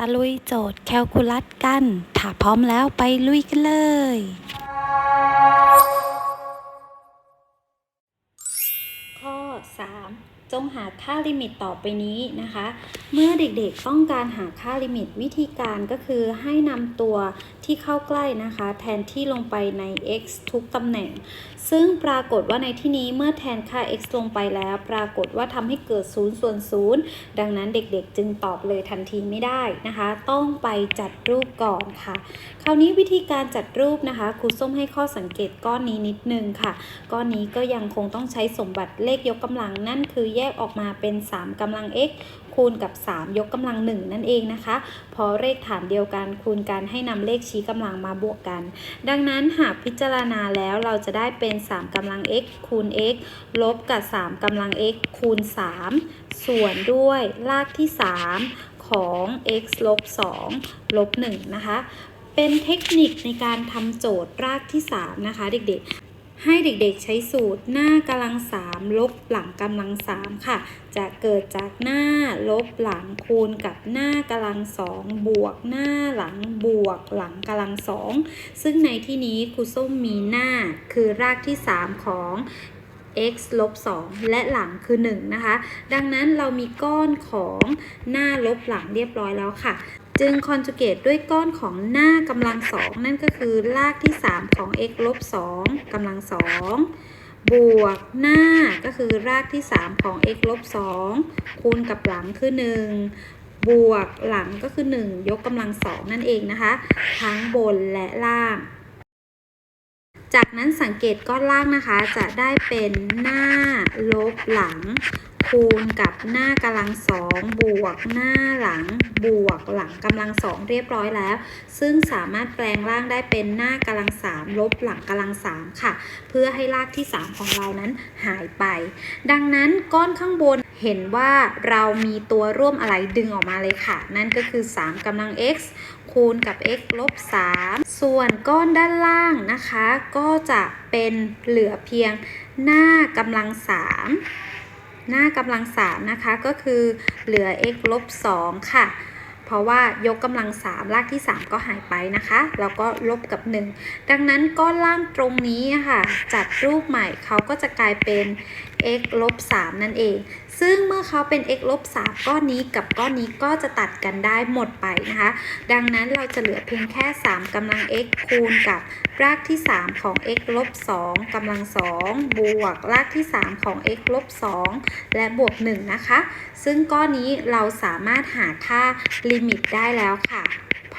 ตะลุยโจทย์แคลคูลัสกัน ถ้าพร้อมแล้วไปลุยกันเลย ข้อ 3 จงหาค่าลิมิตต่อไปนี้นะคะ เมื่อเด็กๆต้องการหาค่าลิมิตวิธีการก็คือให้นำตัว ที่เข้าใกล้นะคะ แทนที่ลงไปใน x ทุกตำแหน่ง ซึ่งปรากฏว่าในที่นี้เมื่อแทนค่า x ลงไปแล้ว ปรากฏว่าทำให้เกิด0ส่วน0ดังนั้นเด็กๆ จึงตอบเลยทันทีไม่ได้นะคะ ต้องไปจัดรูปก่อนค่ะ คราวนี้วิธีการจัดรูปนะคะครูส้มให้ข้อสังเกตก้อนนี้นิดนึงค่ะ ก้อนนี้ก็ยังคงต้องใช้สมบัติเลขยกกำลังนั่นคือแยกออกมาเป็น 3กำลัง x คูณกับ 3 ยกกำลัง 1 นั่นเองนะคะ พอเลขฐานเดียวกันคูณกันให้นำเลขชี้กำลังมาบวกกัน ดังนั้นหากพิจารณาแล้วเราจะได้เป็น 3กำลัง x คูณ x ลบกับ 3กำลัง x คูณ 3 ส่วนด้วยรากที่ 3 ของ x ลบ2ลบ1นะคะ เป็นเทคนิคในการทำโจทย์รากที่ 3 นะคะเด็กๆ ให้เด็กๆใช้สูตรหน้ากำลัง3ลบหลังกำลัง3ค่ะ จะเกิดจากหน้าลบหลังคูณกับหน้ากำลัง2บวกหน้าหลังบวกหลังกำลัง2ซึ่งในที่นี้ครูส้มมีหน้าคือรากที่ 3 ของ x ลบ 2 และหลังคือ 1 นะคะ ดังนั้นเรามีก้อนของหน้าลบหลังเรียบร้อยแล้วค่ะ จึงคอนจูเกตด้วยก้อนของหน้ากำลัง2นั่นก็คือรากที่ 3 ของ x ลบ2กำลัง2บวกหน้าก็คือรากที่ 3 ของ x ลบ2คูณกับหลังคือ 1 บวกหลังก็คือ 1 ยกกำลัง2นั่นเองนะคะ ทั้งบนและล่าง จากนั้นสังเกตก้อนล่างนะคะ จะได้เป็นหน้าลบหลัง คูณกับหน้ากำลังสองบวกหน้าหลังบวกหลังกำลังสองเรียบร้อยแล้ว ซึ่งสามารถแปลงร่างได้เป็นหน้ากำลังสามลบหลังกำลังสามค่ะ เพื่อให้รากที่ 3 ของเรานั้นหายไป ดังนั้นก้อนข้างบนเห็นว่าเรามีตัวร่วมอะไรดึงออกมาเลยค่ะ นั่นก็คือ 3กำลัง x คูณกับ x ลบ 3 ส่วนก้อนด้านล่างนะคะ ก็จะเป็นเหลือเพียงหน้ากำลัง 3 หน้ากำลัง3นะคะก็คือเหลือ x ลบ2ค่ะ เพราะว่ายกกำลัง3รากที่ 3 ก็หายไปนะคะ แล้วก็ลบกับ 1 ดังนั้นก้อนล่างตรงนี้ค่ะ จัดรูปใหม่เขาก็จะกลายเป็น x ลบ3นั่นเอง ซึ่งเมื่อเขาเป็น x ลบ3ก้อนนี้กับก้อนนี้ก็จะตัดกันได้หมดไปนะคะ ดังนั้นเราจะเหลือเพียงแค่ 3กำลัง x คูณกับรากที่ 3 ของ x ลบ2กำลัง 2 บวกรากที่ 3 ของ x ลบ2และบวก 1 นะคะ ซึ่งก้อนนี้เราสามารถหาค่าลิมิตได้แล้วค่ะ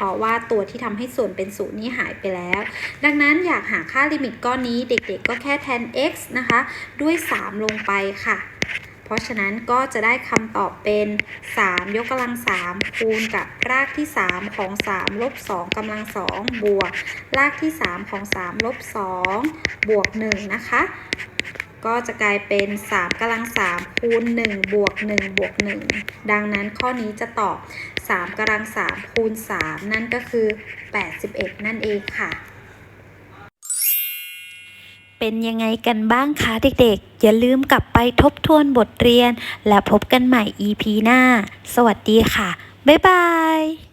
เพราะว่าตัวที่ทำให้ส่วนเป็นศูนย์นี้หายไปแล้ว ดังนั้นอยากหาค่าลิมิตก้อนนี้เด็กๆ ก็แค่แทน x นะคะ ด้วย 3 ลงไปค่ะ เพราะฉะนั้นก็จะได้คำตอบเป็น 3 ยกกำลัง 3 คูณกับรากที่ 3 ของ 3 ลบ 2กำลัง 2 บวก รากที่ 3 ของ 3 ลบ 2 บวก 1 นะคะ ก็จะกลายเป็น 3กำลัง3คูณ1บวก1บวก1ดังนั้นข้อนี้จะตอบ 3กำลัง3คูณ3นั่นก็คือ 81 นั่นเองค่ะ เป็นยังไงกันบ้างคะเด็กๆ อย่าลืมกลับไปทบทวนบทเรียน และพบกันใหม่ EP หน้า สวัสดีค่ะ บ๊ายบาย